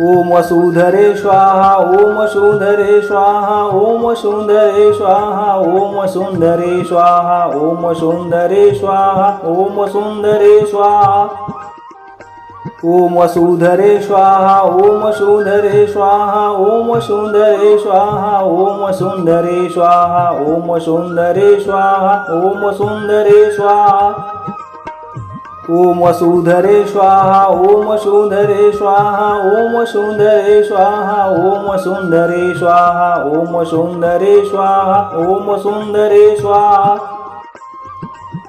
ओम वसुधरे स्वाहा ओम सुधरे स्वाहा ओम सुंदरे स्वाहा ओम सुंदरे स्वाहा ओम सुंदरे स्वाहा ओम सुंदरे स्वाहा ओम वसुधरे स्वाहा ओम सुंदरे स्वाहा ओम सुंदरे स्वाहा ओम सुंदरे स्वाहा ओम सुंदरे स्वाहा ओम सुंदरे स्वाहा ओम सुधरे स्वाहा ओम सुंदरे स्वाहा ओम सुंदरे स्वाहा ओम सुंदरे स्वाहा ओम सुंदरे स्वाहा ओम सुंदरे स्वाहा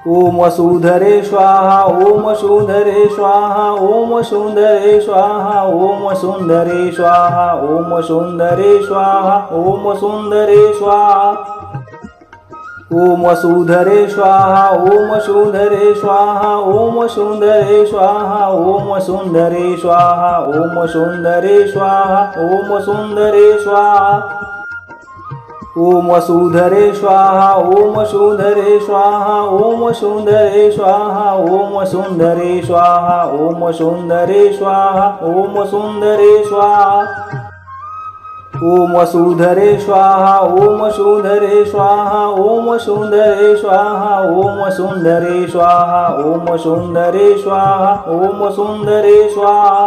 ओम सुधरे स्वाहा ओम सुंदरे स्वाहा ओम सुंदरे स्वाहा ओम सुंदरे स्वाहा ओम सुंदरे स्वाहा ओम सुंदरे स्वाहा ओम वसुधरे स्वाहा ओम सुधरे स्वाहा ओम सुंदरे स्वाहा ओम सुंदरे स्वाहा ओम सुंदरे स्वाहा ओम सुंदरे स्वाहा ओम वसुधरे स्वाहा ओम सुधरे स्वाहा ओम सुंदरे स्वाहा ओम सुंदरे स्वाहा ओम सुंदरे स्वाहा ओम सुंदरे स्वाहा ओम सुधरे स्वाहा ओम सुधरे स्वाहा ओम सुंदरे स्वाहा ओम सुंदरे स्वाहा ओम सुंदरे स्वाहा ओम सुंदरे स्वाहा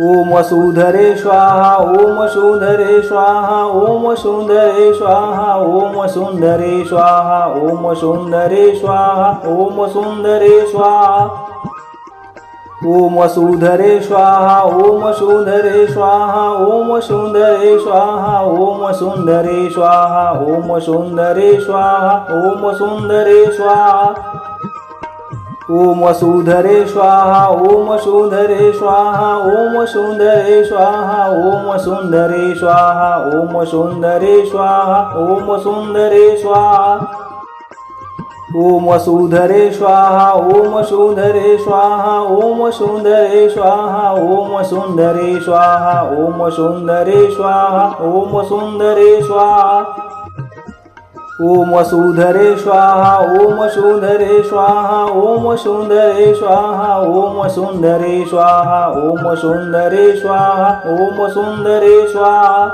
ओम सुधरे स्वाहा ओम सुधरे स्वाहा ओम सुंदरे स्वाहा ओम सुंदरे स्वाहा ओम सुंदरे स्वाहा ओम सुंदरे स्वाहा ओम वसुधरे स्वाहा ओम सुधरे स्वाहा ओम सुंदरे स्वाहा ओम सुंदरे स्वाहा ओम सुंदरे स्वाहा ओम सुंदरे स्वाहा ओम सुधरे स्वाहा ओम शूधरे स्वाहा ओम सुंदरे स्वाहा ओम सुंदरे स्वाहा ओम सुंदरे स्वाहा ओम सुंदरे स्वाहा ओम वसुधरे स्वाहा ओम शूधरे स्वाहा ओम सुंदरे स्वाहा ओम सुंदरे स्वाहा ओम सुंदरे स्वाहा ओम सुंदरे स्वाहा ओम वसुधरे स्वाहा ओम शूधरे स्वाहा ओम सुंदरे स्वाहा ओम सुंदरे स्वाहा ओम सुंदरे स्वाहा ओम सुंदरे स्वाहा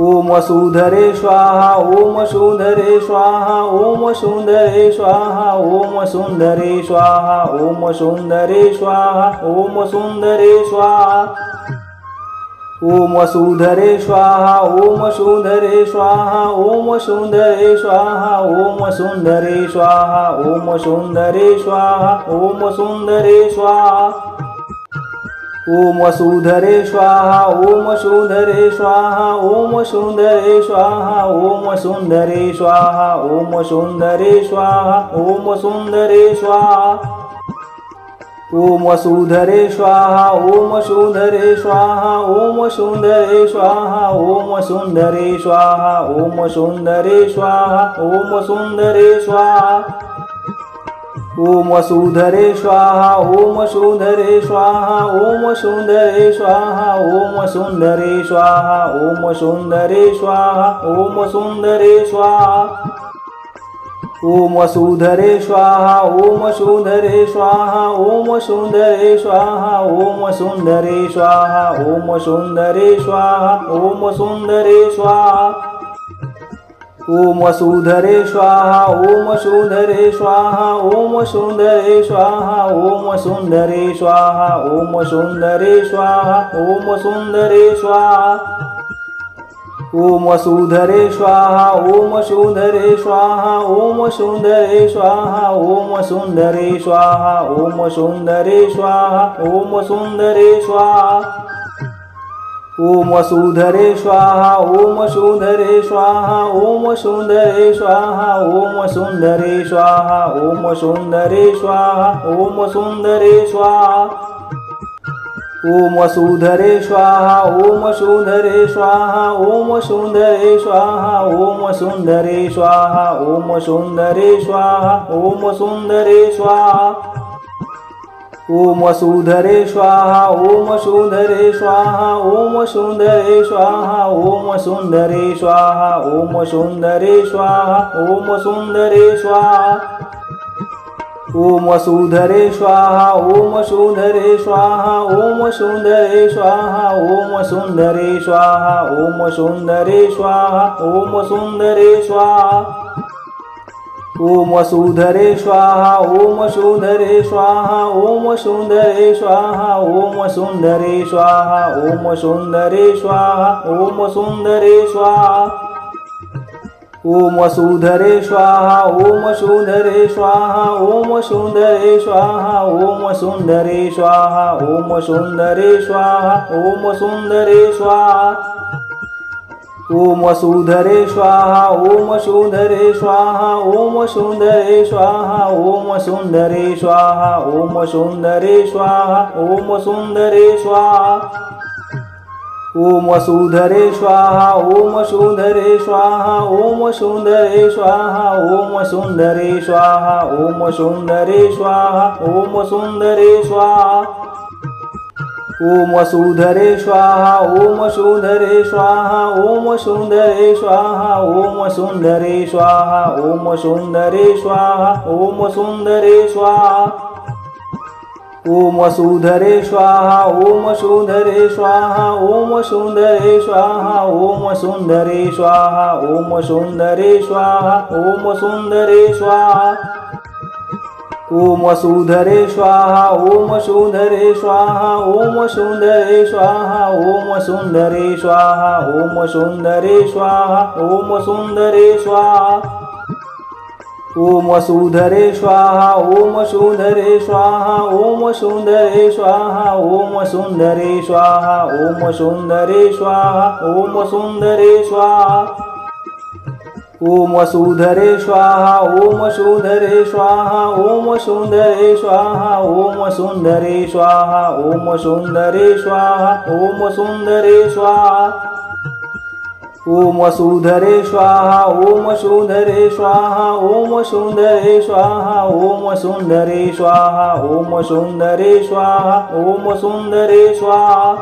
ओम सुधरे स्वाहा ओम सुंदरे स्वाहा ओम सुंदरे स्वाहा ओम सुंदरे स्वाहा ओम सुंदरे स्वाहा ओम सुंदरे स्वाहा ओम सुधरे स्वाहा ओम सुंदरे स्वाहा ओम सुंदरे स्वाहा ओम सुंदरे स्वाहा ओम सुंदरे स्वाहा ओम सुंदरे स्वाहा ओम वसुधरे स्वाहा ओम सुधरे स्वाहा ओम सुंदरे स्वाहा ओम सुंदरे स्वाहा ओम सुंदरे स्वाहा ओम सुंदरे स्वाहा ओम वसुधरे स्वाहा ओम सुंदरे स्वाहा ओम सुंदरे स्वाहा ओम सुंदरे स्वाहा ओम सुंदरे स्वाहा ओम सुंदरे स्वाहा ओम वसुधरे स्वाहा ओम सुंदरे स्वाहा ओम सुंदरे स्वाहा ओम सुंदरे स्वाहा ओम सुंदरे स्वाहा ओम सुंदरे स्वाहा ओम वसुधरे स्वाहा ओम सुंदरे स्वाहा ओम सुंदरे स्वाहा ओम सुंदरे स्वाहा ओम सुंदरे स्वाहा ओम सुंदरे स्वाहा ओम वसुधरे स्वाहा ओम सुंदरे स्वाहा ओम सुंदरे स्वाहा ओम सुंदरे स्वाहा ओम सुंदरे स्वाहा ओम सुंदरे स्वाहा ओम वसुधरे स्वाहा ओम सुंदरे स्वाहा ओम सुंदरे स्वाहा ओम सुंदरे स्वाहा ओम सुंदरे स्वाहा ओम सुंदरे स्वाहा ओम वसुधरे स्वाहा ओम सुंदरे स्वाहा ओम सुंदरे स्वाहा ओम सुंदरे स्वाहा ओम सुंदरे स्वाहा ओम सुंदरे स्वाहा ओम वसुधरे स्वाहा ओम सुंदरे स्वाहा ओम सुंदरे स्वाहा ओम सुंदरे स्वाहा ओम सुंदरे स्वाहा ओम सुंदरे स्वाहा ओम वसुधरे स्वाहा ओम सुंदरे स्वाहा ओम सुंदरे स्वाहा ओम सुंदरे स्वाहा ओम सुंदरे स्वाहा ओम सुंदरे स्वाहा ओम वसुधरे स्वाहा ओम सुंदरे स्वाहा ओम सुंदरे स्वाहा ओम सुंदरे स्वाहा ओम सुंदरे स्वाहा ओम सुंदरे स्वाहा ओम सुधरे स्वाहा ओम सुधरे स्वाहा ओम सुंदरे स्वाहा ओम सुंदरे स्वाहा ओम सुंदरे स्वाहा ओम सुंदरे स्वाहा ओम सुधरे स्वाहा ओम सुंदरे स्वाहा ओम सुंदरे स्वाहा ओम सुंदरे स्वाहा ओम सुंदरे स्वाहा ओम सुंदरे स्वाहा ओम वसुधरे स्वाहा ओम सुंदरे स्वाहा ओम सुंदरे स्वाहा ओम सुंदरे स्वाहा ओम सुंदरे स्वाहा ओम सुंदरे स्वाहा ओम वसुधरे स्वाहा ओम सुंदरे स्वाहा ओम सुंदरे स्वाहा ओम सुंदरे स्वाहा ओम सुंदरे स्वाहा ओम सुंदरे स्वाहा ओम सुधरे स्वाहा ओम सुंदरे स्वाहा ओम सुंदरे स्वाहा ओम सुंदरे स्वाहा ओम सुंदरे स्वाहा ओम सुंदरे स्वाहा ओम सुधरे स्वाहा ओम सुंदरे स्वाहा ओम सुंदरे स्वाहा ओम सुंदरे स्वाहा ओम सुंदरे स्वाहा ओम सुंदरे स्वाहा ओम वसुधरे स्वाहा ओम सुधरे स्वाहा ओम सुंदरे स्वाहा ओम सुंदरे स्वाहा ओम सुंदरे स्वाहा ओम सुंदरे स्वाहा ओम वसुधरे स्वाहा ओम सुंदरे स्वाहा ओम सुंदरे स्वाहा ओम सुंदरे स्वाहा ओम सुंदरे स्वाहा ओम सुंदरे स्वाहा ओम वसुधरे स्वाहा ओम सुंदरे स्वाहा ओम सुंदरे स्वाहा ओम सुंदरे स्वाहा ओम सुंदरे स्वाहा ओम सुंदरे स्वाहा ओम वसुधरे स्वाहा ओम सुंदरे स्वाहा ओम सुंदरे स्वाहा ओम सुंदरे स्वाहा ओम सुंदरे स्वाहा ओम सुंदरे स्वाहा